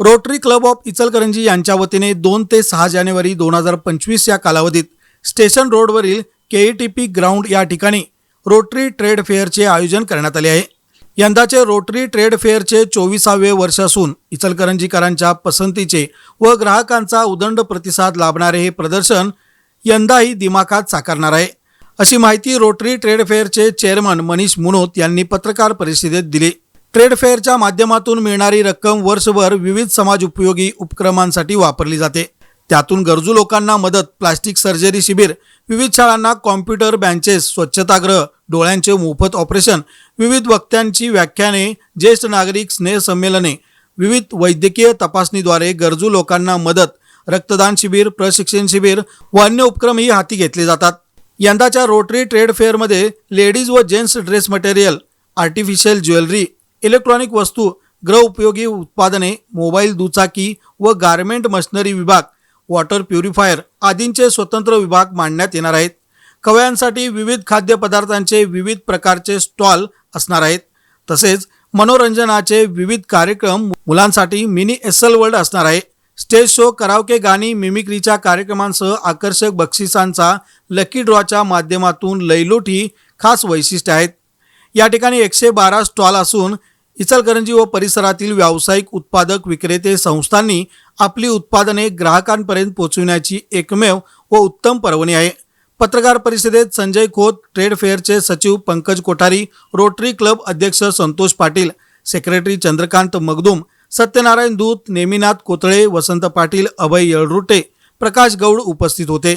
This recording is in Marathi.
रोटरी क्लब ऑफ इचलकरंजी यांच्या वतीने दोन ते सहा जानेवारी दोन हजार पंचवीस या कालावधीत स्टेशन रोडवरील के टी पी ग्राउंड या ठिकाणी रोटरी ट्रेड फेअरचे आयोजन करण्यात आले आहे. यंदाचे रोटरी ट्रेड फेअरचे चोवीसावे वर्ष असून इचलकरंजीकरांच्या पसंतीचे व ग्राहकांचा उदंड प्रतिसाद लाभणारे हे प्रदर्शन यंदाही दिमाखात साकारणार आहे. अशी माहिती रोटरी ट्रेड फेअरचे चेअरमन मनीष मुनोत यांनी पत्रकार परिषदेत दिली. ट्रेड फेअरच्या माध्यमातून मिळणारी रक्कम वर्षभर विविध समाज उपयोगी उपक्रमांसाठी वापरली जाते. त्यातून गरजू लोकांना मदत प्लास्टिक सर्जरी शिबिर विविध शाळांना कॉम्प्युटर बँचेस स्वच्छतागृह डोळ्यांचे मोफत ऑपरेशन विविध वक्त्यांची व्याख्याने ज्येष्ठ नागरिक स्नेहसंमेलने विविध वैद्यकीय तपासणीद्वारे गरजू लोकांना मदत रक्तदान शिबिर प्रशिक्षण शिबिर व अन्य उपक्रमही हाती घेतले जातात. यंदाच्या रोटरी ट्रेड फेअरमध्ये लेडीज व gents dress material artificial jewellery electronic वस्तू ग्रह उपयोगी उत्पादने मोबाईल दुचाकी व गारमेंट मशनरी विभाग वॉटर प्युरिफायर आदींचे स्वतंत्र विभाग मांडण्यात येणार आहेत. कवयांसाठी विविध खाद्यपदार्थांचे विविध प्रकारचे स्टॉल असणार आहेत. तसेच मनोरंजनाचे विविध कार्यक्रम मुलांसाठी मिनी एसल वर्ल्ड असणार आहे. स्टेज शो करावके गाणी मिमिक्रीच्या कार्यक्रमांसह आकर्षक बक्षिसांचा लकी ड्रॉच्या माध्यमातून लैलोट ही खास वैशिष्ट्य आहेत. या ठिकाणी एकशे बारा स्टॉल असून इचलकरंजी व परिसरातील व्यावसायिक उत्पादक विक्रेते संस्थांनी आपली उत्पादने ग्राहकांपर्यंत पोहोचविण्याची एकमेव व उत्तम पर्वणी आहे. पत्रकार परिषदेत संजय खोत ट्रेड फेअरचे सचिव पंकज कोठारी रोटरी क्लब अध्यक्ष संतोष पाटील सेक्रेटरी चंद्रकांत मगदूम सत्यनारायण दूत नेमिनाथ कोतळे वसंत पाटील अभय येळरुटे प्रकाश गौड उपस्थित होते.